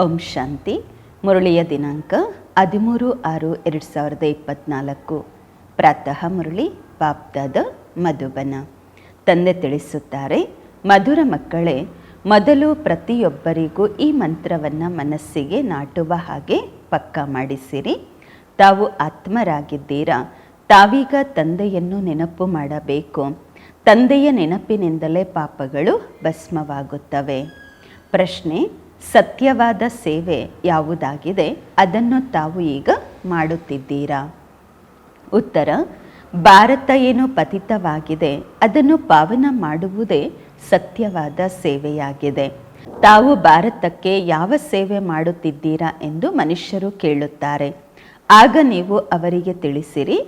ಓಂ ಶಾಂತಿ. ಮುರಳಿಯ ದಿನಾಂಕ ಹದಿಮೂರು ಆರು ಎರಡು ಸಾವಿರದ ಇಪ್ಪತ್ನಾಲ್ಕು. ಪ್ರಾತಃ ಮುರಳಿ ಬಾಪ್ದಾದ ಮಧುಬನ. ತಂದೆ ತಿಳಿಸುತ್ತಾರೆ, ಮಧುರ ಮಕ್ಕಳೇ, ಮೊದಲು ಪ್ರತಿಯೊಬ್ಬರಿಗೂ ಈ ಮಂತ್ರವನ್ನು ಮನಸ್ಸಿಗೆ ನಾಟುವ ಹಾಗೆ ಪಕ್ಕ ಮಾಡಿಸಿರಿ. ತಾವು ಆತ್ಮರಾಗಿದ್ದೀರಾ? ತಾವೀಗ ತಂದೆಯನ್ನು ನೆನಪು ಮಾಡಬೇಕು. ತಂದೆಯ ನೆನಪಿನಿಂದಲೇ ಪಾಪಗಳು ಭಸ್ಮವಾಗುತ್ತವೆ. ಪ್ರಶ್ನೆ ಸತ್ಯವಾದ ಸೇವೆ ಯಾವುದಾಗಿದೆ? ಅದನ್ನು ತಾವು ಈಗ ಮಾಡುತ್ತಿದ್ದೀರಾ? ಉತ್ತರ, ಭಾರತ ಏನು ಪತಿತವಾಗಿದೆ? ಅದನ್ನು ಪಾವನ ಮಾಡುವುದೇ ಸತ್ಯವಾದ ಸೇವೆಯಾಗಿದೆ. ತಾವು ಭಾರತಕ್ಕೆ ಯಾವ ಸೇವೆ ಮಾಡುತ್ತಿದ್ದೀರಾ ಎಂದು ಮನುಷ್ಯರು ಕೇಳುತ್ತಾರೆ. ಆಗ ನೀವು ಅವರಿಗೆ ತಿಳಿಸಿರಿ,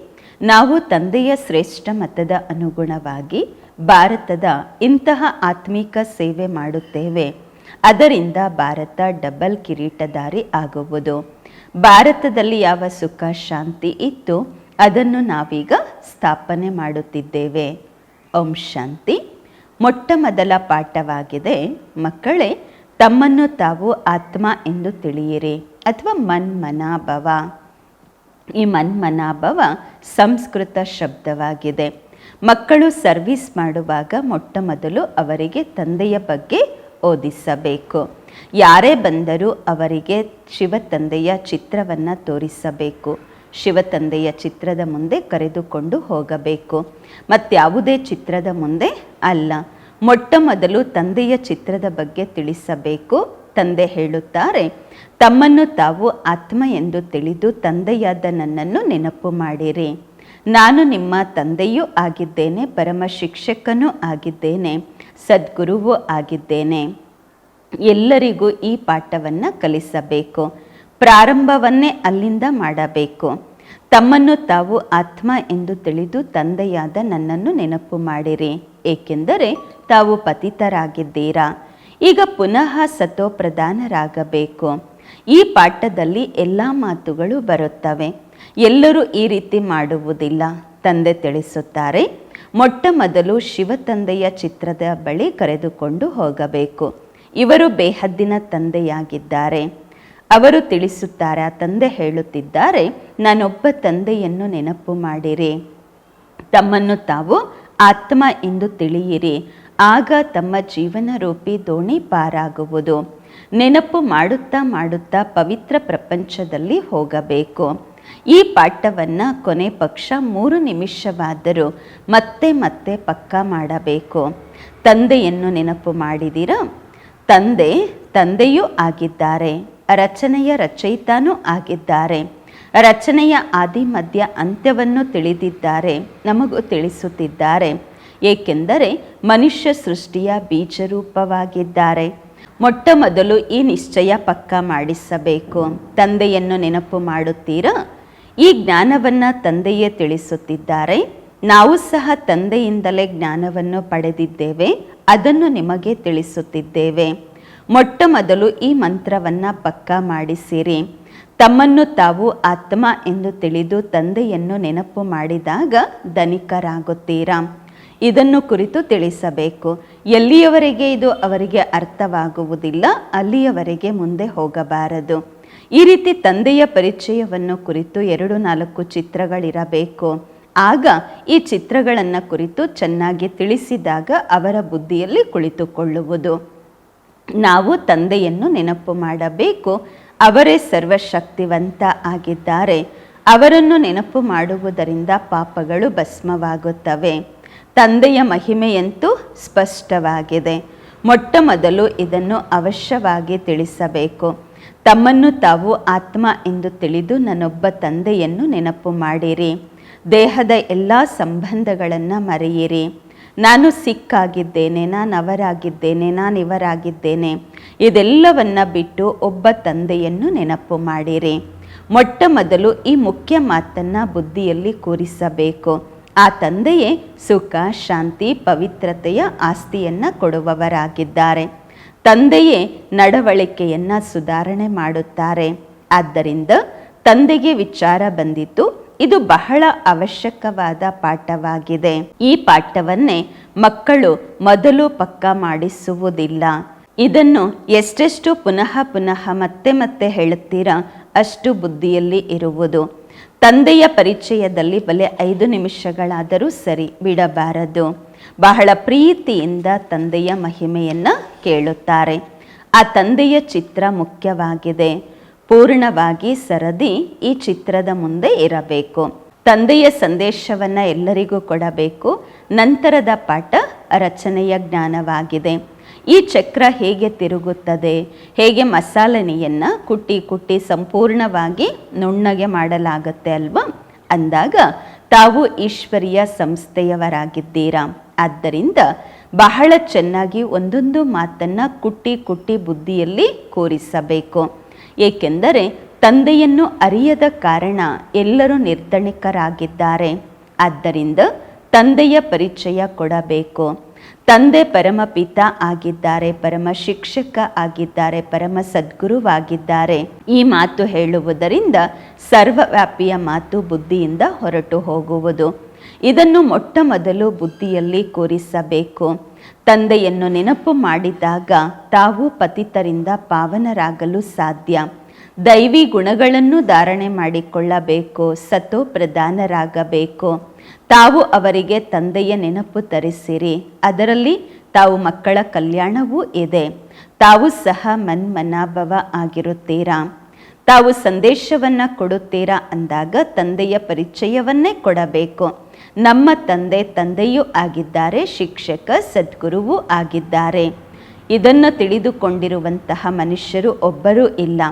ನಾವು ತಂದೆಯ ಶ್ರೇಷ್ಠ ಮತದ ಅನುಗುಣವಾಗಿ ಭಾರತದ ಇಂತಹ ಆತ್ಮಿಕ ಸೇವೆ ಮಾಡುತ್ತೇವೆ. ಅದರಿಂದ ಭಾರತ ಡಬಲ್ ಕಿರೀಟಧಾರಿ ಆಗುವುದು. ಭಾರತದಲ್ಲಿ ಯಾವ ಸುಖ, ಶಾಂತಿ ಇತ್ತು? ಅದನ್ನು ನಾವೀಗ ಸ್ಥಾಪನೆ ಮಾಡುತ್ತಿದ್ದೇವೆ. ಓಂ ಶಾಂತಿ. ಮೊಟ್ಟ ಮೊದಲ ಪಾಠವಾಗಿದೆ, ಮಕ್ಕಳೇ, ತಮ್ಮನ್ನು ತಾವು ಆತ್ಮ ಎಂದು ತಿಳಿಯಿರಿ, ಅಥವಾ ಮನ್ಮನಾಭವ. ಈ ಮನ್ಮನಾಭವ ಸಂಸ್ಕೃತ ಶಬ್ದವಾಗಿದೆ. ಮಕ್ಕಳು ಸರ್ವಿಸ್ ಮಾಡುವಾಗ ಮೊಟ್ಟ ಮೊದಲು ಅವರಿಗೆ ತಂದೆಯ ಬಗ್ಗೆ ಓದಿಸಬೇಕು. ಯಾರೇ ಬಂದರೂ ಅವರಿಗೆ ಶಿವ ತಂದೆಯ ಚಿತ್ರವನ್ನು ತೋರಿಸಬೇಕು. ಶಿವ ತಂದೆಯ ಚಿತ್ರದ ಮುಂದೆ ಕರೆದುಕೊಂಡು ಹೋಗಬೇಕು. ಮತ್ಯಾವುದೇ ಚಿತ್ರದ ಮುಂದೆ ಅಲ್ಲ. ಮೊಟ್ಟ ಮೊದಲು ತಂದೆಯ ಚಿತ್ರದ ಬಗ್ಗೆ ತಿಳಿಸಬೇಕು. ತಂದೆ ಹೇಳುತ್ತಾರೆ, ತಮ್ಮನ್ನು ತಾವು ಆತ್ಮ ಎಂದು ತಿಳಿದು ತಂದೆಯಾದ ನನ್ನನ್ನು ನೆನಪು ಮಾಡಿರಿ. ನಾನು ನಿಮ್ಮ ತಂದೆಯೂ ಆಗಿದ್ದೇನೆ ಪರಮ ಶಿಕ್ಷಕನೂ ಆಗಿದ್ದೇನೆ. ಸದ್ಗುರುವೂ ಆಗಿದ್ದೇನೆ. ಎಲ್ಲರಿಗೂ ಈ ಪಾಠವನ್ನು ಕಲಿಸಬೇಕು. ಪ್ರಾರಂಭವನ್ನೇ ಅಲ್ಲಿಂದ ಮಾಡಬೇಕು. ತಮ್ಮನ್ನು ತಾವು ಆತ್ಮ ಎಂದು ತಿಳಿದು ತಂದೆಯಾದ ನನ್ನನ್ನು ನೆನಪು ಮಾಡಿರಿ. ಏಕೆಂದರೆ ತಾವು ಪತಿತರಾಗಿದ್ದೀರಾ? ಈಗ ಪುನಃ ಸತೋಪ್ರಧಾನರಾಗಬೇಕು ಈ ಪಾಠದಲ್ಲಿ ಎಲ್ಲ ಮಾತುಗಳು ಬರುತ್ತವೆ. ಎಲ್ಲರೂ ಈ ರೀತಿ ಮಾಡುವುದಿಲ್ಲ. ತಂದೆ ತಿಳಿಸುತ್ತಾರೆ ಮೊಟ್ಟ ಮೊದಲು ಶಿವತಂದೆಯ ಚಿತ್ರದ ಬಳಿ ಕರೆದುಕೊಂಡು ಹೋಗಬೇಕು. ಇವರು ಬೇಹದ್ದಿನ ತಂದೆಯಾಗಿದ್ದಾರೆ. ಅವರು ತಿಳಿಸುತ್ತಾರೆ, ತಂದೆ ಹೇಳುತ್ತಿದ್ದಾರೆ, ನಾನೊಬ್ಬ ತಂದೆಯನ್ನು ನೆನಪು ಮಾಡಿರಿ. ತಮ್ಮನ್ನು ತಾವು ಆತ್ಮ ಎಂದು ತಿಳಿಯಿರಿ. ಆಗ ತಮ್ಮ ಜೀವನ ರೂಪಿ ದೋಣಿ ಪಾರಾಗುವುದು. ನೆನಪು ಮಾಡುತ್ತಾ ಮಾಡುತ್ತಾ ಪವಿತ್ರ ಪ್ರಪಂಚದಲ್ಲಿ ಹೋಗಬೇಕು. ಈ ಪಾಠವನ್ನು ಕೊನೆ ಪಕ್ಷ ಮೂರು ನಿಮಿಷವಾದರೂ ಮತ್ತೆ ಮತ್ತೆ ಪಕ್ಕಾ ಮಾಡಬೇಕು. ತಂದೆಯನ್ನು ನೆನಪು ಮಾಡಿದಿರ? ತಂದೆ, ತಂದೆಯೂ ಆಗಿದ್ದಾರೆ. ರಚನೆಯ ರಚಯಿತಾನೂ ಆಗಿದ್ದಾರೆ. ರಚನೆಯ ಆದಿ ಮಧ್ಯ ಅಂತ್ಯವನ್ನು ತಿಳಿದಿದ್ದಾರೆ, ನಮಗೂ ತಿಳಿಸುತ್ತಿದ್ದಾರೆ. ಏಕೆಂದರೆ ಮನುಷ್ಯ ಸೃಷ್ಟಿಯ ಬೀಜರೂಪವಾಗಿದ್ದಾರೆ. ಮೊಟ್ಟ ಮೊದಲು ಈ ನಿಶ್ಚಯ ಪಕ್ಕ ಮಾಡಿಸಬೇಕು. ತಂದೆಯನ್ನು ನೆನಪು ಮಾಡುತ್ತೀರಾ? ಈ ಜ್ಞಾನವನ್ನು ತಂದೆಯೇ ತಿಳಿಸುತ್ತಿದ್ದಾರೆ. ನಾವು ಸಹ ತಂದೆಯಿಂದಲೇ ಜ್ಞಾನವನ್ನು ಪಡೆದಿದ್ದೇವೆ. ಅದನ್ನು ನಿಮಗೆ ತಿಳಿಸುತ್ತಿದ್ದೇವೆ. ಮೊಟ್ಟ ಮೊದಲು ಈ ಮಂತ್ರವನ್ನು ಪಕ್ಕಾ ಮಾಡಿಸಿರಿ. ತಮ್ಮನ್ನು ತಾವು ಆತ್ಮ ಎಂದು ತಿಳಿದು ತಂದೆಯನ್ನು ನೆನಪು ಮಾಡಿದಾಗ ಧನಿಕರಾಗುತ್ತೀರಾ? ಇದನ್ನು ಕುರಿತು ತಿಳಿಸಬೇಕು. ಎಲ್ಲಿಯವರೆಗೆ ಇದು ಅವರಿಗೆ ಅರ್ಥವಾಗುವುದಿಲ್ಲ, ಅಲ್ಲಿಯವರೆಗೆ ಮುಂದೆ ಹೋಗಬಾರದು. ಈ ರೀತಿ ತಂದೆಯ ಪರಿಚಯವನ್ನು ಕುರಿತು ಎರಡು ನಾಲ್ಕು ಚಿತ್ರಗಳಿರಬೇಕು. ಆಗ ಈ ಚಿತ್ರಗಳನ್ನು ಕುರಿತು ಚೆನ್ನಾಗಿ ತಿಳಿಸಿದಾಗ ಅವರ ಬುದ್ಧಿಯಲ್ಲಿ ಕುಳಿತುಕೊಳ್ಳುವುದು. ನಾವು ತಂದೆಯನ್ನು ನೆನಪು ಮಾಡಬೇಕು. ಅವರೇ ಸರ್ವಶಕ್ತಿವಂತ ಆಗಿದ್ದಾರೆ. ಅವರನ್ನು ನೆನಪು ಮಾಡುವುದರಿಂದ ಪಾಪಗಳು ಭಸ್ಮವಾಗುತ್ತವೆ. ತಂದೆಯ ಮಹಿಮೆಯಂತೂ ಸ್ಪಷ್ಟವಾಗಿದೆ. ಮೊಟ್ಟ ಮೊದಲು ಇದನ್ನು ಅವಶ್ಯವಾಗಿ ತಿಳಿಸಬೇಕು. ತಮ್ಮನ್ನು ತಾವು ಆತ್ಮ ಎಂದು ತಿಳಿದು ನನ್ನೊಬ್ಬ ತಂದೆಯನ್ನು ನೆನಪು ಮಾಡಿರಿ. ದೇಹದ ಎಲ್ಲ ಸಂಬಂಧಗಳನ್ನು ಮರೆಯಿರಿ. ನಾನು ಸಿಕ್ಕಾಗಿದ್ದೇನೆ, ನಾನು ಅವರಾಗಿದ್ದೇನೆ, ನಾನು ಇವರಾಗಿದ್ದೇನೆ. ಇದೆಲ್ಲವನ್ನ ಬಿಟ್ಟು ಒಬ್ಬ ತಂದೆಯನ್ನು ನೆನಪು ಮಾಡಿರಿ. ಮೊಟ್ಟ ಮೊದಲು ಈ ಮುಖ್ಯ ಮಾತನ್ನು ಬುದ್ಧಿಯಲ್ಲಿ ಕೂರಿಸಬೇಕು. ಆ ತಂದೆಯೇ ಸುಖ, ಶಾಂತಿ, ಪವಿತ್ರತೆಯ ಆಸ್ತಿಯನ್ನು ಕೊಡುವವರಾಗಿದ್ದಾರೆ. ತಂದೆಯೇ ನಡವಳಿಕೆಯನ್ನು ಸುಧಾರಣೆ ಮಾಡುತ್ತಾರೆ. ಆದ್ದರಿಂದ ತಂದೆಗೆ ವಿಚಾರ ಬಂದಿತು ಇದು ಬಹಳ ಅವಶ್ಯಕವಾದ ಪಾಠವಾಗಿದೆ. ಈ ಪಾಠವನ್ನೇ ಮಕ್ಕಳು ಮೊದಲು ಪಕ್ಕ ಮಾಡಿಸುವುದಿಲ್ಲ. ಇದನ್ನು ಎಷ್ಟೆಷ್ಟು ಪುನಃ ಪುನಃ ಮತ್ತೆ ಮತ್ತೆ ಹೇಳುತ್ತೀರಾ ಅಷ್ಟು ಬುದ್ಧಿಯಲ್ಲಿ ಇರುವುದು. ತಂದೆಯ ಪರಿಚಯದಲ್ಲಿ ಬಲೆ ಐದು ನಿಮಿಷಗಳಾದರೂ ಸರಿ ಬಿಡಬಾರದು. ಬಹಳ ಪ್ರೀತಿಯಿಂದ ತಂದೆಯ ಮಹಿಮೆಯನ್ನು ಕೇಳುತ್ತಾರೆ. ಆ ತಂದೆಯ ಚಿತ್ರ ಮುಖ್ಯವಾಗಿದೆ. ಪೂರ್ಣವಾಗಿ ಸರದಿ ಈ ಚಿತ್ರದ ಮುಂದೆ ಇರಬೇಕು. ತಂದೆಯ ಸಂದೇಶವನ್ನ ಎಲ್ಲರಿಗೂ ಕೊಡಬೇಕು. ನಂತರದ ಪಾಠ ರಚನೆಯ ಜ್ಞಾನವಾಗಿದೆ. ಈ ಚಕ್ರ ಹೇಗೆ ತಿರುಗುತ್ತದೆ? ಹೇಗೆ ಮಸಾಲನೆಯನ್ನು ಕುಟ್ಟಿ ಕುಟ್ಟಿ ಸಂಪೂರ್ಣವಾಗಿ ನುಣ್ಣಗೆ ಮಾಡಲಾಗುತ್ತೆ ಅಲ್ವಾ? ಅಂದಾಗ ತಾವು ಈಶ್ವರಿಯ ಸಂಸ್ಥೆಯವರಾಗಿದ್ದೀರಾ? ಆದ್ದರಿಂದ ಬಹಳ ಚೆನ್ನಾಗಿ ಒಂದೊಂದು ಮಾತನ್ನು ಕುಟ್ಟಿ ಕುಟ್ಟಿ ಬುದ್ಧಿಯಲ್ಲಿ ಕೂರಿಸಬೇಕು. ಏಕೆಂದರೆ ತಂದೆಯನ್ನು ಅರಿಯದ ಕಾರಣ ಎಲ್ಲರೂ ನಿರ್ಧಣಿಕರಾಗಿದ್ದಾರೆ ಆದ್ದರಿಂದ ತಂದೆಯ ಪರಿಚಯ ಕೊಡಬೇಕು. ತಂದೆ ಪರಮಪಿತ ಆಗಿದ್ದಾರೆ, ಪರಮ ಶಿಕ್ಷಕ ಆಗಿದ್ದಾರೆ, ಪರಮ ಸದ್ಗುರುವಾಗಿದ್ದಾರೆ. ಈ ಮಾತು ಹೇಳುವುದರಿಂದ ಸರ್ವವ್ಯಾಪಿಯ ಮಾತು ಬುದ್ಧಿಯಿಂದ ಹೊರಟು ಹೋಗುವುದು. ಇದನ್ನು ಮೊಟ್ಟ ಮೊದಲು ಬುದ್ಧಿಯಲ್ಲಿ ಕೂರಿಸಬೇಕು. ತಂದೆಯನ್ನು ನೆನಪು ಮಾಡಿದಾಗ ತಾವು ಪತಿತರಿಂದ ಪಾವನರಾಗಲು ಸಾಧ್ಯ. ದೈವಿ ಗುಣಗಳನ್ನು ಧಾರಣೆ ಮಾಡಿಕೊಳ್ಳಬೇಕು ಸತೋ ಪ್ರಧಾನರಾಗಬೇಕು. ತಾವು ಅವರಿಗೆ ತಂದೆಯ ನೆನಪು ತರಿಸಿರಿ. ಅದರಲ್ಲಿ ತಾವು ಮಕ್ಕಳ ಕಲ್ಯಾಣವೂ ಇದೆ. ತಾವು ಸಹ ಮನ್ಮನಾಭವ ಆಗಿರುತ್ತೀರಾ? ತಾವು ಸಂದೇಶವನ್ನು ಕೊಡುತ್ತೀರಾ ಅಂದಾಗ ತಂದೆಯ ಪರಿಚಯವನ್ನೇ ಕೊಡಬೇಕು. ನಮ್ಮ ತಂದೆ ತಂದೆಯೂ ಆಗಿದ್ದಾರೆ, ಶಿಕ್ಷಕ, ಸದ್ಗುರುವೂ ಆಗಿದ್ದಾರೆ. ಇದನ್ನು ತಿಳಿದುಕೊಂಡಿರುವಂತಹ ಮನುಷ್ಯರು ಒಬ್ಬರೂ ಇಲ್ಲ.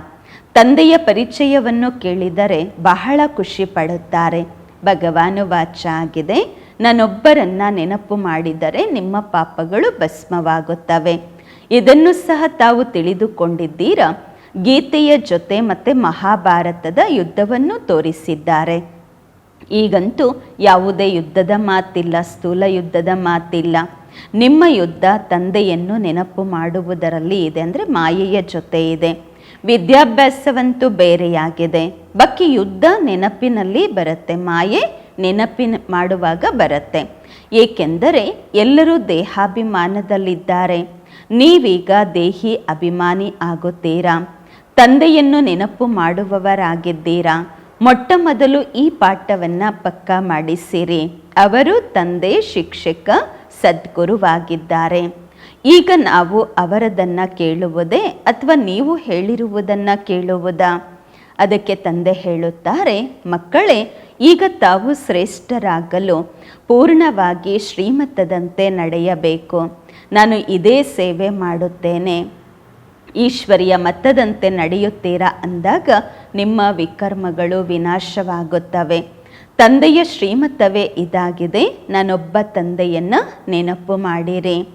ತಂದೆಯ ಪರಿಚಯವನ್ನು ಕೇಳಿದರೆ ಬಹಳ ಖುಷಿ ಪಡುತ್ತಾರೆ. ಭಗವಾನು ವಾಚ ಆಗಿದೆ. ನಾನೊಬ್ಬರನ್ನು ನೆನಪು ಮಾಡಿದರೆ ನಿಮ್ಮ ಪಾಪಗಳು ಭಸ್ಮವಾಗುತ್ತವೆ. ಇದನ್ನು ಸಹ ತಾವು ತಿಳಿದುಕೊಂಡಿದ್ದೀರಾ? ಗೀತೆಯ ಜೊತೆ ಮತ್ತೆ ಮಹಾಭಾರತದ ಯುದ್ಧವನ್ನು ತೋರಿಸಿದ್ದಾರೆ. ಈಗಂತೂ ಯಾವುದೇ ಯುದ್ಧದ ಮಾತಿಲ್ಲ, ಸ್ಥೂಲ ಯುದ್ಧದ ಮಾತಿಲ್ಲ. ನಿಮ್ಮ ಯುದ್ಧ ತಂದೆಯನ್ನು ನೆನಪು ಮಾಡುವುದರಲ್ಲಿ ಇದೆ ಅಂದರೆ ಮಾಯೆಯ ಜೊತೆ ಇದೆ. ವಿದ್ಯಾಭ್ಯಾಸವಂತೂ ಬೇರೆಯಾಗಿದೆ. ಬಾಕಿ ಯುದ್ಧ ನೆನಪಿನಲ್ಲಿ ಬರುತ್ತೆ, ಮಾಯೆ ನೆನಪಿನ ಮಾಡುವಾಗ ಬರುತ್ತೆ. ಏಕೆಂದರೆ ಎಲ್ಲರೂ ದೇಹಾಭಿಮಾನದಲ್ಲಿದ್ದಾರೆ. ನೀವೀಗ ದೇಹಿ ಅಭಿಮಾನಿ ಆಗುತ್ತೀರಾ? ತಂದೆಯನ್ನು ನೆನಪು ಮಾಡುವವರಾಗಿದ್ದೀರಾ? ಮೊಟ್ಟ ಮೊದಲು ಈ ಪಾಠವನ್ನು ಪಕ್ಕ ಮಾಡಿಸಿರಿ. ಅವರು ತಂದೆ, ಶಿಕ್ಷಕ, ಸದ್ಗುರುವಾಗಿದ್ದಾರೆ. ಈಗ ನಾವು ಅವರದನ್ನು ಕೇಳುವುದೇ ಅಥವಾ ನೀವು ಹೇಳಿರುವುದನ್ನು ಕೇಳುವುದಾ? ಅದಕ್ಕೆ ತಂದೆ ಹೇಳುತ್ತಾರೆ, ಮಕ್ಕಳೇ, ಈಗ ತಾವು ಶ್ರೇಷ್ಠರಾಗಲು ಪೂರ್ಣವಾಗಿ ಶ್ರೀಮತದಂತೆ ನಡೆಯಬೇಕು. ನಾನು ಇದೇ ಸೇವೆ ಮಾಡುತ್ತೇನೆ. ಈಶ್ವರಿಯ ಮತದಂತೆ ನಡೆಯುತ್ತೀರಾ ಅಂದಾಗ ನಿಮ್ಮ ವಿಕರ್ಮಗಳು ವಿನಾಶವಾಗುತ್ತವೆ. ತಂದೆಯ ಶ್ರೀಮತವೇ ಇದಾಗಿದೆ, ನಾನೊಬ್ಬ ತಂದೆಯನ್ನು ನೆನಪು ಮಾಡಿರಿ.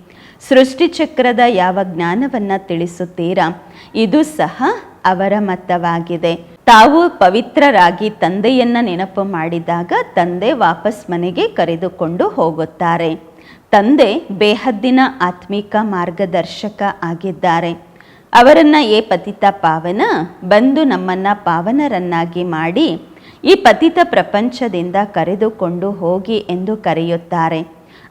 ಸೃಷ್ಟಿಚಕ್ರದ ಯಾವ ಜ್ಞಾನವನ್ನು ತಿಳಿಸುತ್ತೀರಾ, ಇದು ಸಹ ಅವರ ಮತವಾಗಿದೆ. ತಾವು ಪವಿತ್ರರಾಗಿ ತಂದೆಯನ್ನ ನೆನಪು ಮಾಡಿದಾಗ ತಂದೆ ವಾಪಸ್ ಮನೆಗೆ ಕರೆದುಕೊಂಡು ಹೋಗುತ್ತಾರೆ. ತಂದೆ ಬೇಹದ್ದಿನ ಆತ್ಮಿಕ ಮಾರ್ಗದರ್ಶಕ ಆಗಿದ್ದಾರೆ. ಅವರನ್ನ ಏ ಪತಿತ ಪಾವನ, ಬಂದು ನಮ್ಮನ್ನ ಪಾವನರನ್ನಾಗಿ ಮಾಡಿ, ಈ ಪತಿತ ಪ್ರಪಂಚದಿಂದ ಕರೆದುಕೊಂಡು ಹೋಗಿ ಎಂದು ಕರೆಯುತ್ತಾರೆ.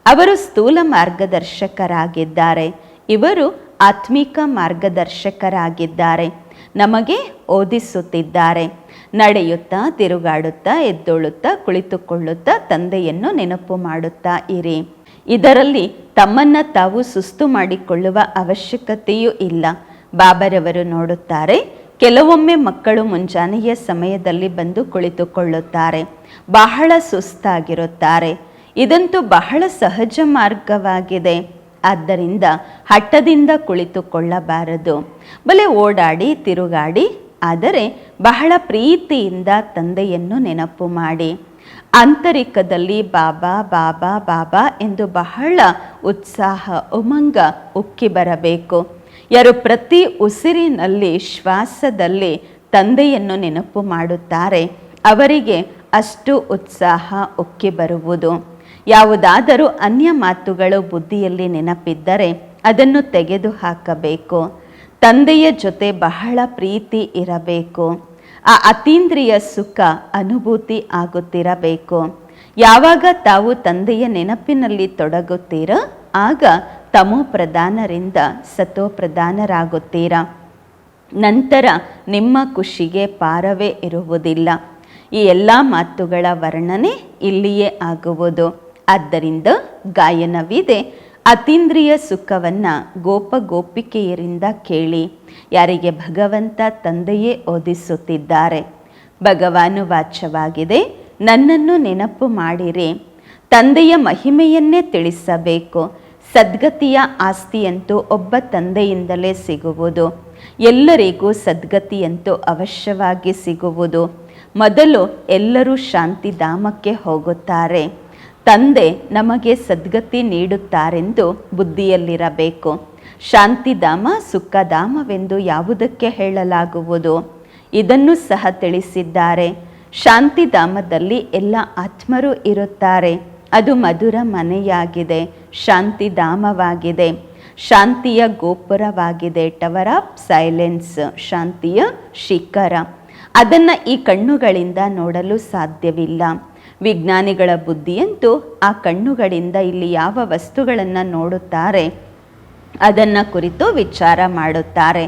ಅವರು ಸ್ಥೂಲ ಮಾರ್ಗದರ್ಶಕರಾಗಿದ್ದಾರೆ. ಇವರು ಆತ್ಮಿಕ ಮಾರ್ಗದರ್ಶಕರಾಗಿದ್ದಾರೆ. ನಮಗೆ ಓದಿಸುತ್ತಿದ್ದಾರೆ. ನಡೆಯುತ್ತಾ, ತಿರುಗಾಡುತ್ತಾ, ಎದ್ದೊಳುತ್ತಾ, ಕುಳಿತುಕೊಳ್ಳುತ್ತಾ ತಂದೆಯನ್ನು ನೆನಪು ಮಾಡುತ್ತಾ ಇರಿ. ಇದರಲ್ಲಿ ತಮ್ಮನ್ನ ತಾವು ಸುಸ್ತು ಮಾಡಿಕೊಳ್ಳುವ ಅವಶ್ಯಕತೆಯೂ ಇಲ್ಲ. ಬಾಬರವರು ನೋಡುತ್ತಾರೆ, ಕೆಲವೊಮ್ಮೆ ಮಕ್ಕಳು ಮುಂಜಾನೆಯ ಸಮಯದಲ್ಲಿ ಬಂದು ಕುಳಿತುಕೊಳ್ಳುತ್ತಾರೆ, ಬಹಳ ಸುಸ್ತಾಗಿರುತ್ತಾರೆ. ಇದಂತೂ ಬಹಳ ಸಹಜ ಮಾರ್ಗವಾಗಿದೆ. ಆದ್ದರಿಂದ ಹಠದಿಂದ ಕುಳಿತುಕೊಳ್ಳಬಾರದು. ಬಲೆ ಓಡಾಡಿ, ತಿರುಗಾಡಿ, ಆದರೆ ಬಹಳ ಪ್ರೀತಿಯಿಂದ ತಂದೆಯನ್ನು ನೆನಪು ಮಾಡಿ. ಆಂತರಿಕದಲ್ಲಿ ಬಾಬಾ ಬಾಬಾ ಬಾಬಾ ಎಂದು ಬಹಳ ಉತ್ಸಾಹ, ಉಮಂಗ ಉಕ್ಕಿ ಬರಬೇಕು. ಯಾರು ಪ್ರತಿ ಉಸಿರಿನಲ್ಲಿ ಶ್ವಾಸದಲ್ಲಿ ತಂದೆಯನ್ನು ನೆನಪು ಮಾಡುತ್ತಾರೆ, ಅವರಿಗೆ ಅಷ್ಟು ಉತ್ಸಾಹ ಉಕ್ಕಿ ಬರುವುದು. ಯಾವುದಾದರೂ ಅನ್ಯ ಮಾತುಗಳು ಬುದ್ಧಿಯಲ್ಲಿ ನೆನಪಿದ್ದರೆ ಅದನ್ನು ತೆಗೆದು ಹಾಕಬೇಕು. ತಂದೆಯ ಜೊತೆ ಬಹಳ ಪ್ರೀತಿ ಇರಬೇಕು. ಆ ಅತೀಂದ್ರಿಯ ಸುಖ, ಅನುಭೂತಿ ಆಗುತ್ತಿರಬೇಕು. ಯಾವಾಗ ತಾವು ತಂದೆಯ ನೆನಪಿನಲ್ಲಿ ತೊಡಗುತ್ತೀರೋ, ಆಗ ತಮೋ ಪ್ರಧಾನರಿಂದ ಸತೋ ಪ್ರಧಾನರಾಗುತ್ತೀರಾ? ನಂತರ ನಿಮ್ಮ ಖುಷಿಗೆ ಪಾರವೇ ಇರುವುದಿಲ್ಲ. ಈ ಎಲ್ಲ ಮಾತುಗಳ ವರ್ಣನೆ ಇಲ್ಲಿಯೇ ಆಗುವುದು. ಆದ್ದರಿಂದ ಗಾಯನವಿದೆ. ಅತೀಂದ್ರಿಯ ಸುಖವನ್ನು ಗೋಪ ಗೋಪಿಕೆಯರಿಂದ ಕೇಳಿ. ಯಾರಿಗೆ ಭಗವಂತ ತಂದೆಯೇ ಓದಿಸುತ್ತಿದ್ದಾರೆ? ಭಗವಾನು ವಾಚ್ಯವಾಗಿದೆ. ನನ್ನನ್ನು ನೆನಪು ಮಾಡಿರಿ. ತಂದೆಯ ಮಹಿಮೆಯನ್ನೇ ತಿಳಿಸಬೇಕು. ಸದ್ಗತಿಯ ಆಸ್ತಿಯಂತೂ ಒಬ್ಬ ತಂದೆಯಿಂದಲೇ ಸಿಗುವುದು. ಎಲ್ಲರಿಗೂ ಸದ್ಗತಿಯಂತೂ ಅವಶ್ಯವಾಗಿ ಸಿಗುವುದು. ಮೊದಲು ಎಲ್ಲರೂ ಶಾಂತಿಧಾಮಕ್ಕೆ ಹೋಗುತ್ತಾರೆ. ತಂದೆ ನಮಗೆ ಸದ್ಗತಿ ನೀಡುತ್ತಾರೆಂದು ಬುದ್ಧಿಯಲ್ಲಿರಬೇಕು. ಶಾಂತಿಧಾಮ ಸುಖಧಾಮವೆಂದು ಯಾವುದಕ್ಕೆ ಹೇಳಲಾಗುವುದು? ಇದನ್ನು ಸಹ ತಿಳಿಸಿದ್ದಾರೆ. ಶಾಂತಿಧಾಮದಲ್ಲಿ ಎಲ್ಲ ಆತ್ಮರು ಇರುತ್ತಾರೆ. ಅದು ಮಧುರ ಮನೆಯಾಗಿದೆ. ಶಾಂತಿಧಾಮವಾಗಿದೆ ಶಾಂತಿಯ ಗೋಪುರವಾಗಿದೆ ಟವರ್ ಆಫ್ ಸೈಲೆನ್ಸ್, ಶಾಂತಿಯ ಶಿಖರ. ಅದನ್ನು ಈ ಕಣ್ಣುಗಳಿಂದ ನೋಡಲು ಸಾಧ್ಯವಿಲ್ಲ. ವಿಜ್ಞಾನಿಗಳ ಬುದ್ಧಿಯಂತೂ ಆ ಕಣ್ಣುಗಳಿಂದ ಇಲ್ಲಿ ಯಾವ ವಸ್ತುಗಳನ್ನು ನೋಡುತ್ತಾರೆ, ಅದನ್ನು ಕುರಿತು ವಿಚಾರ ಮಾಡುತ್ತಾರೆ.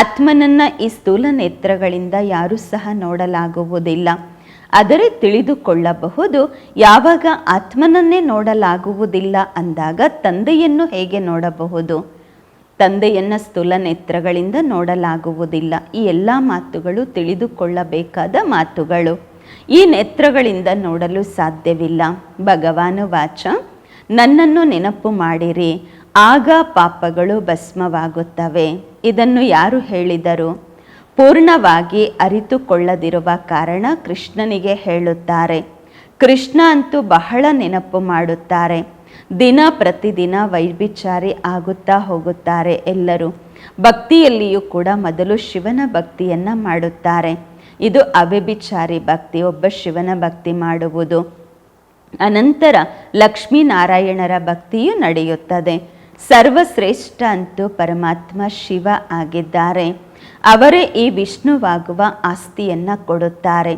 ಆತ್ಮನನ್ನ ಈ ಸ್ಥೂಲ ನೇತ್ರಗಳಿಂದ ಯಾರೂ ಸಹ ನೋಡಲಾಗುವುದಿಲ್ಲ. ಆದರೆ ತಿಳಿದುಕೊಳ್ಳಬಹುದು, ಯಾವಾಗ ಆತ್ಮನನ್ನೇ ನೋಡಲಾಗುವುದಿಲ್ಲ ಅಂದಾಗ ತಂದೆಯನ್ನು ಹೇಗೆ ನೋಡಬಹುದು? ತಂದೆಯನ್ನು ಸ್ಥೂಲ ನೇತ್ರಗಳಿಂದ ನೋಡಲಾಗುವುದಿಲ್ಲ. ಈ ಎಲ್ಲ ಮಾತುಗಳು ತಿಳಿದುಕೊಳ್ಳಬೇಕಾದ ಮಾತುಗಳು. ಈ ನೇತ್ರಗಳಿಂದ ನೋಡಲು ಸಾಧ್ಯವಿಲ್ಲ. ಭಗವಾನು ವಾಚ, ನನ್ನನ್ನು ನೆನಪು ಮಾಡಿರಿ, ಆಗ ಪಾಪಗಳು ಭಸ್ಮವಾಗುತ್ತವೆ. ಇದನ್ನು ಯಾರು ಹೇಳಿದರು? ಪೂರ್ಣವಾಗಿ ಅರಿತುಕೊಳ್ಳದಿರುವ ಕಾರಣ ಕೃಷ್ಣನಿಗೆ ಹೇಳುತ್ತಾರೆ, ಕೃಷ್ಣ ಅಂತೂ ಬಹಳ ನೆನಪು ಮಾಡುತ್ತಾರೆ. ದಿನ ಪ್ರತಿದಿನ ವೈಭಿಚಾರಿ ಆಗುತ್ತಾ ಹೋಗುತ್ತಾರೆ ಎಲ್ಲರೂ. ಭಕ್ತಿಯಲ್ಲಿಯೂ ಕೂಡ ಮೊದಲು ಶಿವನ ಭಕ್ತಿಯನ್ನ ಮಾಡುತ್ತಾರೆ. ಇದು ಅವ್ಯಭಿಚಾರಿ ಭಕ್ತಿ, ಒಬ್ಬ ಶಿವನ ಭಕ್ತಿ ಮಾಡುವುದು. ಅನಂತರ ಲಕ್ಷ್ಮೀನಾರಾಯಣರ ಭಕ್ತಿಯು ನಡೆಯುತ್ತದೆ. ಸರ್ವಶ್ರೇಷ್ಠ ಅಂತೂ ಪರಮಾತ್ಮ ಶಿವ ಆಗಿದ್ದಾರೆ. ಅವರೇ ಈ ವಿಷ್ಣುವಾಗುವ ಆಸ್ತಿಯನ್ನ ಕೊಡುತ್ತಾರೆ.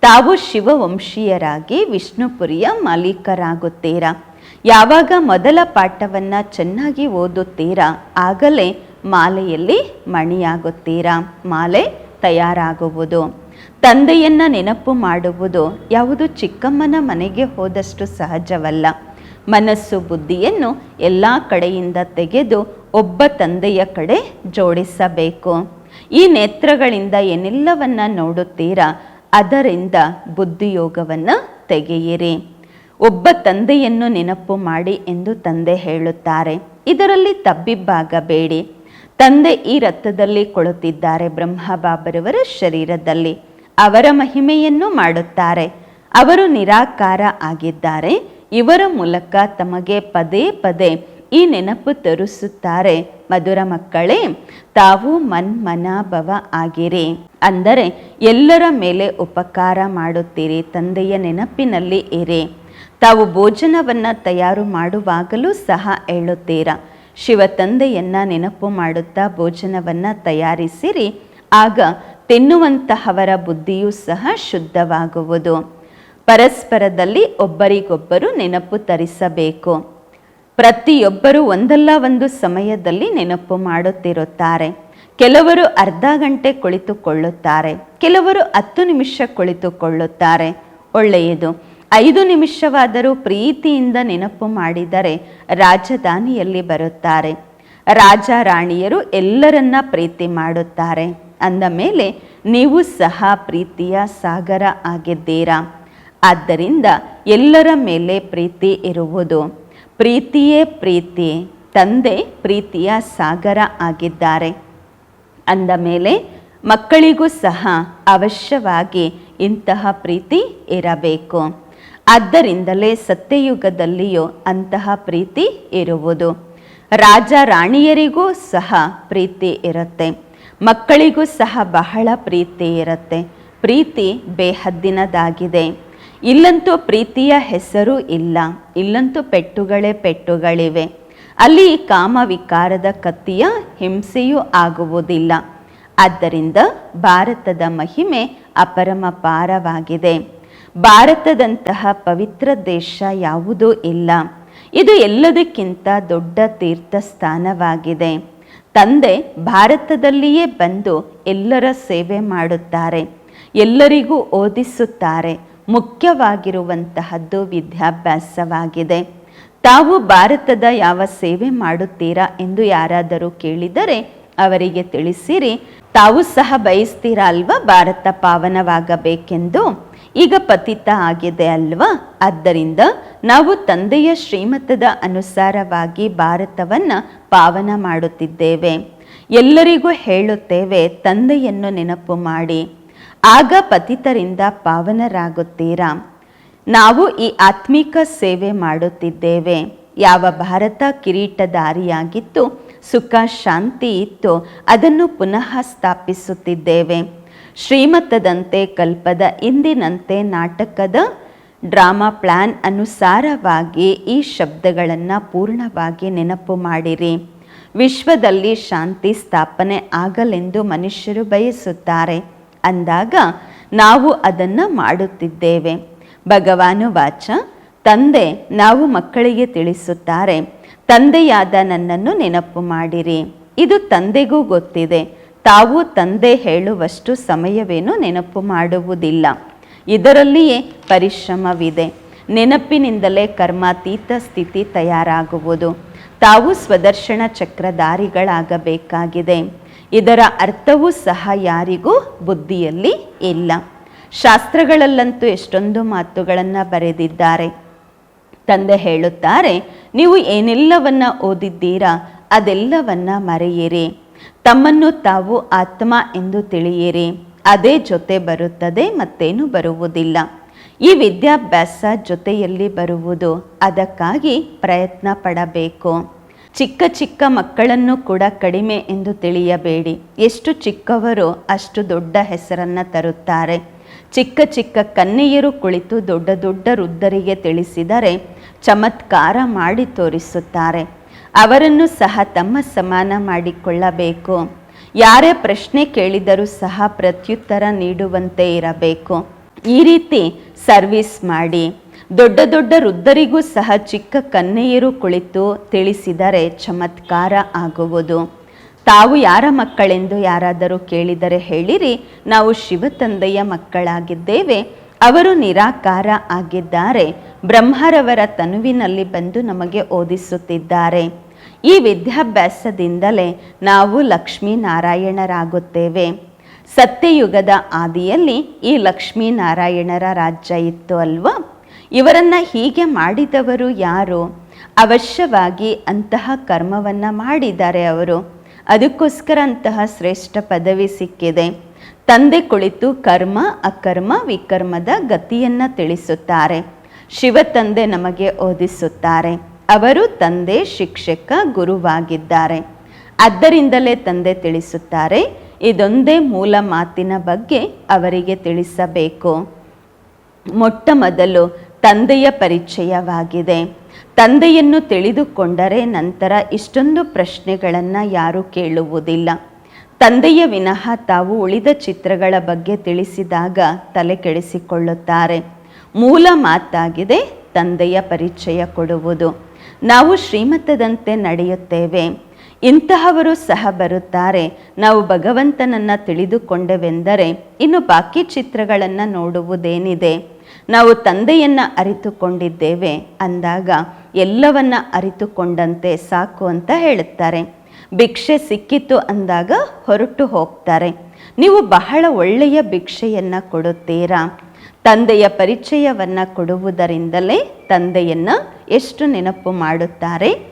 ತಾವು ಶಿವವಂಶೀಯರಾಗಿ ವಿಷ್ಣುಪುರಿಯ ಮಾಲೀಕರಾಗುತ್ತೀರಾ? ಯಾವಾಗ ಮೊದಲ ಪಾಠವನ್ನು ಚೆನ್ನಾಗಿ ಓದುತ್ತೀರಾ? ಆಗಲೇ ಮಾಲೆಯಲ್ಲಿ ಮಣಿಯಾಗುತ್ತೀರಾ? ಮಾಲೆ ತಯಾರಾಗುವುದು. ತಂದೆಯನ್ನ ನೆನಪು ಮಾಡುವುದು ಯಾವುದು ಚಿಕ್ಕಮ್ಮನ ಮನೆಗೆ ಹೋದಷ್ಟು ಸಹಜವಲ್ಲ. ಮನಸ್ಸು ಬುದ್ಧಿಯನ್ನು ಎಲ್ಲ ಕಡೆಯಿಂದ ತೆಗೆದು ಒಬ್ಬ ತಂದೆಯ ಕಡೆ ಜೋಡಿಸಬೇಕು. ಈ ನೇತ್ರಗಳಿಂದ ಏನೆಲ್ಲವನ್ನ ನೋಡುತ್ತೀರಾ? ಅದರಿಂದ ಬುದ್ಧಿಯೋಗವನ್ನು ತೆಗೆಯಿರಿ. ಒಬ್ಬ ತಂದೆಯನ್ನು ನೆನಪು ಮಾಡಿ ಎಂದು ತಂದೆ ಹೇಳುತ್ತಾರೆ. ಇದರಲ್ಲಿ ತಬ್ಬಿಬ್ಬಾಗಬೇಡಿ. ತಂದೆ ಈ ರಥದಲ್ಲಿ ಕೊಳುತ್ತಿದ್ದಾರೆ ಬ್ರಹ್ಮಬಾಬರವರ ಶರೀರದಲ್ಲಿ. ಅವರ ಮಹಿಮೆಯನ್ನು ಮಾಡುತ್ತಾರೆ. ಅವರು ನಿರಾಕಾರ ಆಗಿದ್ದಾರೆ. ಇವರ ಮೂಲಕ ತಮಗೆ ಪದೇ ಪದೇ ಈ ನೆನಪು ತರಿಸುತ್ತಾರೆ, ಮಧುರ ಮಕ್ಕಳೇ, ತಾವು ಮನ್ಮನಾಭವ ಆಗಿರಿ. ಅಂದರೆ, ಎಲ್ಲರ ಮೇಲೆ ಉಪಕಾರ ಮಾಡುತ್ತೀರಿ, ತಂದೆಯ ನೆನಪಿನಲ್ಲಿ ಇರಿ. ತಾವು ಭೋಜನವನ್ನು ತಯಾರು ಮಾಡುವಾಗಲೂ ಸಹ ಹೇಳುತ್ತೀರಾ. ಶಿವ ತಂದೆಯನ್ನ ನೆನಪು ಮಾಡುತ್ತಾ ಭೋಜನವನ್ನು ತಯಾರಿಸಿರಿ, ಆಗ ತಿನ್ನುವಂತಹವರ ಬುದ್ಧಿಯೂ ಸಹ ಶುದ್ಧವಾಗುವುದು. ಪರಸ್ಪರದಲ್ಲಿ ಒಬ್ಬರಿಗೊಬ್ಬರು ನೆನಪು ತರಿಸಬೇಕು. ಪ್ರತಿಯೊಬ್ಬರು ಒಂದಲ್ಲ ಒಂದು ಸಮಯದಲ್ಲಿ ನೆನಪು ಮಾಡುತ್ತಿರುತ್ತಾರೆ. ಕೆಲವರು ಅರ್ಧ ಗಂಟೆ ಕುಳಿತುಕೊಳ್ಳುತ್ತಾರೆ. ಕೆಲವರು ಹತ್ತು ನಿಮಿಷ ಕುಳಿತುಕೊಳ್ಳುತ್ತಾರೆ. ಒಳ್ಳೆಯದು. ಐದು ನಿಮಿಷವಾದರೂ ಪ್ರೀತಿಯಿಂದ ನೆನಪು ಮಾಡಿದರೆ ರಾಜಧಾನಿಯಲ್ಲಿ ಬರುತ್ತಾರೆ. ರಾಜ ರಾಣಿಯರು ಎಲ್ಲರನ್ನ ಪ್ರೀತಿ ಮಾಡುತ್ತಾರೆ. ಅಂದ ಮೇಲೆ, ನೀವು ಸಹ ಪ್ರೀತಿಯ ಸಾಗರ ಆಗಿದ್ದೀರಾ? ಆದ್ದರಿಂದ ಎಲ್ಲರ ಮೇಲೆ ಪ್ರೀತಿ ಇರುವುದು. ಪ್ರೀತಿಯೇ ಪ್ರೀತಿ, ತಂದೆ ಪ್ರೀತಿಯ ಸಾಗರ ಆಗಿದ್ದಾರೆ. ಅಂದ ಮೇಲೆ ಮಕ್ಕಳಿಗೂ ಸಹ ಅವಶ್ಯವಾಗಿ ಇಂತಹ ಪ್ರೀತಿ ಇರಬೇಕು. ಆದ್ದರಿಂದಲೇ ಸತ್ಯಯುಗದಲ್ಲಿಯೂ ಅಂತಹ ಪ್ರೀತಿ ಇರುವುದು. ರಾಜ ರಾಣಿಯರಿಗೂ ಸಹ ಪ್ರೀತಿ ಇರುತ್ತೆ. ಮಕ್ಕಳಿಗೂ ಸಹ ಬಹಳ ಪ್ರೀತಿ ಇರುತ್ತೆ. ಪ್ರೀತಿ ಬೇಹದ್ದಿನದಾಗಿದೆ. ಇಲ್ಲಂತೂ ಪ್ರೀತಿಯ ಹೆಸರು ಇಲ್ಲ, ಇಲ್ಲಂತೂ ಪೆಟ್ಟುಗಳೇ ಪೆಟ್ಟುಗಳಿವೆ. ಅಲ್ಲಿ ಕಾಮ ವಿಕಾರದ ಕತ್ತಿಯ ಹಿಂಸೆಯೂ ಆಗುವುದಿಲ್ಲ. ಆದ್ದರಿಂದ ಭಾರತದ ಮಹಿಮೆ ಅಪರಮಪಾರವಾಗಿದೆ ಭಾರತದಂತಹ ಪವಿತ್ರ ದೇಶ ಯಾವುದೂ ಇಲ್ಲ. ಇದು ಎಲ್ಲದಕ್ಕಿಂತ ದೊಡ್ಡ ತೀರ್ಥ ಸ್ಥಾನವಾಗಿದೆ ತಂದೆ ಭಾರತದಲ್ಲಿಯೇ ಬಂದು ಎಲ್ಲರ ಸೇವೆ ಮಾಡುತ್ತಾರೆ. ಎಲ್ಲರಿಗೂ ಓದಿಸುತ್ತಾರೆ. ಮುಖ್ಯವಾಗಿರುವಂತಹದ್ದು ವಿದ್ಯಾಭ್ಯಾಸವಾಗಿದೆ. ತಾವು ಭಾರತದ ಯಾವ ಸೇವೆ ಮಾಡುತ್ತೀರಾ ಎಂದು ಯಾರಾದರೂ ಕೇಳಿದರೆ ಅವರಿಗೆ ತಿಳಿಸಿರಿ. ತಾವು ಸಹ ಬಯಸ್ತೀರಾ ಅಲ್ವಾ ಭಾರತ ಪಾವನವಾಗಬೇಕೆಂದು? ಈಗ ಪತಿತ ಆಗಿದೆ ಅಲ್ವಾ? ಆದ್ದರಿಂದ ನಾವು ತಂದೆಯ ಶ್ರೀಮತದ ಅನುಸಾರವಾಗಿ ಭಾರತವನ್ನು ಪಾವನ ಮಾಡುತ್ತಿದ್ದೇವೆ. ಎಲ್ಲರಿಗೂ ಹೇಳುತ್ತೇವೆ, ತಂದೆಯನ್ನು ನೆನಪು ಮಾಡಿ. ಆಗ ಪತಿತರಿಂದ ಪಾವನರಾಗುತ್ತೀರಾ? ನಾವು ಈ ಆತ್ಮಿಕ ಸೇವೆ ಮಾಡುತ್ತಿದ್ದೇವೆ. ಯಾವ ಭಾರತ ಕಿರೀಟಧಾರಿಯಾಗಿತ್ತು, ಸುಖ ಶಾಂತಿ ಇತ್ತು, ಅದನ್ನು ಪುನಃ ಸ್ಥಾಪಿಸುತ್ತಿದ್ದೇವೆ. ಶ್ರೀಮತದಂತೆ ಕಲ್ಪದ ಇಂದಿನಂತೆ ನಾಟಕದ ಡ್ರಾಮಾ ಪ್ಲಾನ್ ಅನುಸಾರವಾಗಿ ಈ ಶಬ್ದಗಳನ್ನು ಪೂರ್ಣವಾಗಿ ನೆನಪು ಮಾಡಿರಿ. ವಿಶ್ವದಲ್ಲಿ ಶಾಂತಿ ಸ್ಥಾಪನೆ ಆಗಲೆಂದು ಮನುಷ್ಯರು ಬಯಸುತ್ತಾರೆ. ಅಂದಾಗ ನಾವು ಅದನ್ನು ಮಾಡುತ್ತಿದ್ದೇವೆ. ಭಗವಾನು ವಾಚ, ತಂದೆ, ನಾವು ಮಕ್ಕಳಿಗೆ ತಿಳಿಸುತ್ತಾರೆ, ತಂದೆಯಾದ ನನ್ನನ್ನು ನೆನಪು ಮಾಡಿರಿ. ಇದು ತಂದೆಗೂ ಗೊತ್ತಿದೆ. ತಾವು ತಂದೆ ಹೇಳುವಷ್ಟು ಸಮಯವೇನು ನೆನಪು ಮಾಡುವುದಿಲ್ಲ. ಇದರಲ್ಲಿಯೇ ಪರಿಶ್ರಮವಿದೆ. ನೆನಪಿನಿಂದಲೇ ಕರ್ಮಾತೀತ ಸ್ಥಿತಿ ತಯಾರಾಗುವುದು. ತಾವು ಸ್ವದರ್ಶನ ಚಕ್ರಧಾರಿಗಳಾಗಬೇಕಾಗಿದೆ. ಇದರ ಅರ್ಥವೂ ಸಹ ಯಾರಿಗೂ ಬುದ್ಧಿಯಲ್ಲಿ ಇಲ್ಲ. ಶಾಸ್ತ್ರಗಳಲ್ಲಂತೂ ಎಷ್ಟೊಂದು ಮಾತುಗಳನ್ನು ಬರೆದಿದ್ದಾರೆ. ತಂದೆ ಹೇಳುತ್ತಾರೆ, ನೀವು ಏನೆಲ್ಲವನ್ನ ಓದಿದ್ದೀರಾ ಅದೆಲ್ಲವನ್ನ ಮರೆಯಿರಿ. ತಮ್ಮನ್ನು ತಾವು ಆತ್ಮ ಎಂದು ತಿಳಿಯಿರಿ. ಅದೇ ಜೊತೆ ಬರುತ್ತದೆ ಮತ್ತೇನು ಬರುವುದಿಲ್ಲ. ಈ ವಿದ್ಯಾಭ್ಯಾಸ ಜೊತೆಯಲ್ಲಿ ಬರುವುದು, ಅದಕ್ಕಾಗಿ ಪ್ರಯತ್ನ ಪಡಬೇಕು. ಚಿಕ್ಕ ಚಿಕ್ಕ ಮಕ್ಕಳನ್ನು ಕೂಡ ಕಡಿಮೆ ಎಂದು ತಿಳಿಯಬೇಡಿ. ಎಷ್ಟು ಚಿಕ್ಕವರು ಅಷ್ಟು ದೊಡ್ಡ ಹೆಸರನ್ನು ತರುತ್ತಾರೆ. ಚಿಕ್ಕ ಚಿಕ್ಕ ಕನ್ನೆಯರು ಕುಳಿತು ದೊಡ್ಡ ದೊಡ್ಡ ವೃದ್ಧರಿಗೆ ತಿಳಿಸಿದರೆ ಚಮತ್ಕಾರ ಮಾಡಿ ತೋರಿಸುತ್ತಾರೆ. ಅವರನ್ನು ಸಹ ತಮ್ಮ ಸಮಾನ ಮಾಡಿಕೊಳ್ಳಬೇಕು. ಯಾರೇ ಪ್ರಶ್ನೆ ಕೇಳಿದರೂ ಸಹ ಪ್ರತ್ಯುತ್ತರ ನೀಡುವಂತೆ ಇರಬೇಕು. ಈ ರೀತಿ ಸರ್ವಿಸ್ ಮಾಡಿ. ದೊಡ್ಡ ದೊಡ್ಡ ವೃದ್ಧರಿಗೂ ಸಹ ಚಿಕ್ಕ ಕನ್ನೆಯರು ಕುಳಿತು ತಿಳಿಸಿದರೆ ಚಮತ್ಕಾರ ಆಗುವುದು. ತಾವು ಯಾರ ಮಕ್ಕಳೆಂದು ಯಾರಾದರೂ ಕೇಳಿದರೆ ಹೇಳಿರಿ, ನಾವು ಶಿವತಂದೆಯ ಮಕ್ಕಳಾಗಿದ್ದೇವೆ. ಅವರು ನಿರಾಕಾರ ಆಗಿದ್ದಾರೆ. ಬ್ರಹ್ಮರವರ ತನುವಿನಲ್ಲಿ ಬಂದು ನಮಗೆ ಓದಿಸುತ್ತಿದ್ದಾರೆ. ಈ ವಿದ್ಯಾಭ್ಯಾಸದಿಂದಲೇ ನಾವು ಲಕ್ಷ್ಮೀನಾರಾಯಣರಾಗುತ್ತೇವೆ. ಸತ್ಯಯುಗದ ಆದಿಯಲ್ಲಿ ಈ ಲಕ್ಷ್ಮೀನಾರಾಯಣರ ರಾಜ್ಯ ಇತ್ತು ಅಲ್ವಾ? ಇವರನ್ನ ಹೀಗೆ ಮಾಡಿದವರು ಯಾರು? ಅವಶ್ಯವಾಗಿ ಅಂತಹ ಕರ್ಮವನ್ನು ಮಾಡಿದ್ದಾರೆ ಅವರು. ಅದಕ್ಕೋಸ್ಕರ ಅಂತಹ ಶ್ರೇಷ್ಠ ಪದವಿ ಸಿಕ್ಕಿದೆ. ತಂದೆ ಕುಳಿತು ಕರ್ಮ, ಅಕರ್ಮ, ವಿಕರ್ಮದ ಗತಿಯನ್ನು ತಿಳಿಸುತ್ತಾರೆ. ಶಿವ ತಂದೆ ನಮಗೆ ಓದಿಸುತ್ತಾರೆ. ಅವರು ತಂದೆ, ಶಿಕ್ಷಕ, ಗುರುವಾಗಿದ್ದಾರೆ. ಆದ್ದರಿಂದಲೇ ತಂದೆ ತಿಳಿಸುತ್ತಾರೆ. ಇದೊಂದೇ ಮೂಲ ಮಾತಿನ ಬಗ್ಗೆ ಅವರಿಗೆ ತಿಳಿಸಬೇಕು. ಮೊಟ್ಟ ಮೊದಲು ತಂದೆಯ ಪರಿಚಯವಾಗಿದೆ. ತಂದೆಯನ್ನು ತಿಳಿದುಕೊಂಡರೆ ನಂತರ ಇಷ್ಟೊಂದು ಪ್ರಶ್ನೆಗಳನ್ನು ಯಾರೂ ಕೇಳುವುದಿಲ್ಲ. ತಂದೆಯ ವಿನಃ ತಾವು ಉಳಿದ ಚಿತ್ರಗಳ ಬಗ್ಗೆ ತಿಳಿಸಿದಾಗ ತಲೆ ಕೆಡಿಸಿಕೊಳ್ಳುತ್ತಾರೆ. ಮೂಲ ಮಾತಾಗಿದೆ ತಂದೆಯ ಪರಿಚಯ ಕೊಡುವುದು. ನಾವು ಶ್ರೀಮಂತದಂತೆ ನಡೆಯುತ್ತೇವೆ. ಇಂತಹವರು ಸಹ ಬರುತ್ತಾರೆ. ನಾವು ಭಗವಂತನನ್ನು ತಿಳಿದುಕೊಂಡೆವೆಂದರೆ ಇನ್ನು ಬಾಕಿ ಚಿತ್ರಗಳನ್ನು ನೋಡುವುದೇನಿದೆ? ನಾವು ತಂದೆಯನ್ನು ಅರಿತುಕೊಂಡಿದ್ದೇವೆ ಅಂದಾಗ ಎಲ್ಲವನ್ನ ಅರಿತುಕೊಂಡಂತೆ ಸಾಕು ಅಂತ ಹೇಳುತ್ತಾರೆ. ಭಿಕ್ಷೆ ಸಿಕ್ಕಿತು ಅಂದಾಗ ಹೊರಟು ಹೋಗ್ತಾರೆ. ನೀವು ಬಹಳ ಒಳ್ಳೆಯ ಭಿಕ್ಷೆಯನ್ನು ಕೊಡುತ್ತೀರಾ? ತಂದೆಯ ಪರಿಚಯವನ್ನು ಕೊಡುವುದರಿಂದಲೇ ತಂದೆಯನ್ನು ಎಷ್ಟು ನೆನಪು ಮಾಡುತ್ತಾರೆ?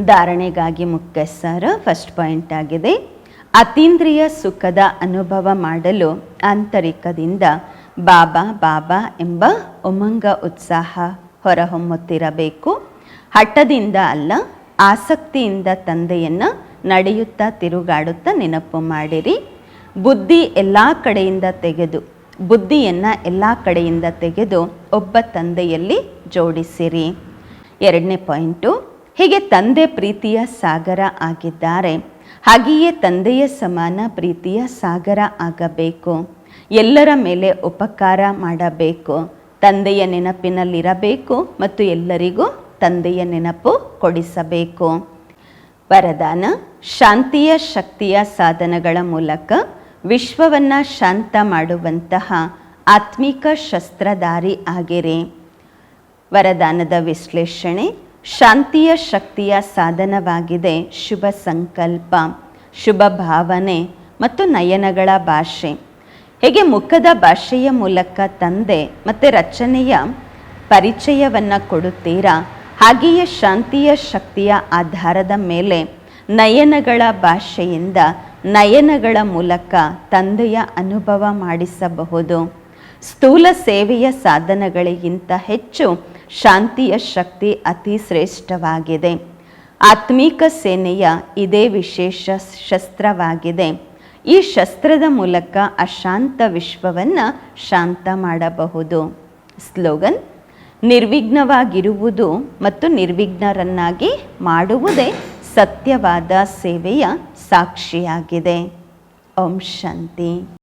ಧಾರಣೆಗಾಗಿ ಮುಖ್ಯ ಸರ ಫಸ್ಟ್ ಪಾಯಿಂಟ್ ಆಗಿದೆ. ಅತೀಂದ್ರಿಯ ಸುಖದ ಅನುಭವ ಮಾಡಲು ಆಂತರಿಕದಿಂದ ಬಾಬಾ ಬಾಬಾ ಎಂಬ ಉಮಂಗ ಉತ್ಸಾಹ ಹೊರಹೊಮ್ಮುತ್ತಿರಬೇಕು. ಹಠದಿಂದ ಅಲ್ಲ, ಆಸಕ್ತಿಯಿಂದ ತಂದೆಯನ್ನು ನಡೆಯುತ್ತಾ ತಿರುಗಾಡುತ್ತಾ ನೆನಪು ಮಾಡಿರಿ. ಬುದ್ಧಿ ಎಲ್ಲ ಕಡೆಯಿಂದ ತೆಗೆದು, ಬುದ್ಧಿಯನ್ನು ಎಲ್ಲ ಕಡೆಯಿಂದ ತೆಗೆದು ಒಬ್ಬ ತಂದೆಯಲ್ಲಿ ಜೋಡಿಸಿರಿ. ಎರಡನೇ ಪಾಯಿಂಟು ಹೀಗೆ ತಂದೆ ಪ್ರೀತಿಯ ಸಾಗರ ಆಗಿದ್ದಾರೆ. ಹಾಗೆಯೇ ತಂದೆಯ ಸಮಾನ ಪ್ರೀತಿಯ ಸಾಗರ ಆಗಬೇಕು. ಎಲ್ಲರ ಮೇಲೆ ಉಪಕಾರ ಮಾಡಬೇಕು. ತಂದೆಯ ನೆನಪಿನಲ್ಲಿರಬೇಕು ಮತ್ತು ಎಲ್ಲರಿಗೂ ತಂದೆಯ ನೆನಪು ಕೊಡಿಸಬೇಕು. ವರದಾನ, ಶಾಂತಿಯ ಶಕ್ತಿಯ ಸಾಧನಗಳ ಮೂಲಕ ವಿಶ್ವವನ್ನು ಶಾಂತ ಮಾಡುವಂತಹ ಆತ್ಮಿಕ ಶಸ್ತ್ರಧಾರಿ ಆಗಿರಿ. ವರದಾನದ ವಿಶ್ಲೇಷಣೆ ಶಾಂತಿಯ ಶಕ್ತಿಯ ಸಾಧನವಾಗಿದೆ ಶುಭ ಸಂಕಲ್ಪ, ಶುಭ ಭಾವನೆ ಮತ್ತು ನಯನಗಳ ಭಾಷೆ. ಹೇಗೆ ಮುಖದ ಭಾಷೆಯ ಮೂಲಕ ತಂದೆ ಮತ್ತು ರಚನೆಯ ಪರಿಚಯವನ್ನು ಕೊಡುತ್ತೀರಾ? ಹಾಗೆಯೇ ಶಾಂತಿಯ ಶಕ್ತಿಯ ಆಧಾರದ ಮೇಲೆ ನಯನಗಳ ಭಾಷೆಯಿಂದ ನಯನಗಳ ಮೂಲಕ ತಂದೆಯ ಅನುಭವ ಮಾಡಿಸಬಹುದು. ಸ್ಥೂಲ ಸೇವೆಯ ಸಾಧನಗಳಿಗಿಂತ ಹೆಚ್ಚು ಶಾಂತಿಯ ಶಕ್ತಿ ಅತಿ ಶ್ರೇಷ್ಠವಾಗಿದೆ. ಆತ್ಮೀಕ ಸೇನೆಯ ಇದೇ ವಿಶೇಷ ಶಸ್ತ್ರವಾಗಿದೆ. ಈ ಶಸ್ತ್ರದ ಮೂಲಕ ಅಶಾಂತ ವಿಶ್ವವನ್ನು ಶಾಂತ ಮಾಡಬಹುದು. ಸ್ಲೋಗನ್, ನಿರ್ವಿಘ್ನವಾಗಿರುವುದು ಮತ್ತು ನಿರ್ವಿಘ್ನರನ್ನಾಗಿ ಮಾಡುವುದೇ ಸತ್ಯವಾದ ಸೇವೆಯ ಸಾಕ್ಷಿಯಾಗಿದೆ. ಓಂ ಶಾಂತಿ.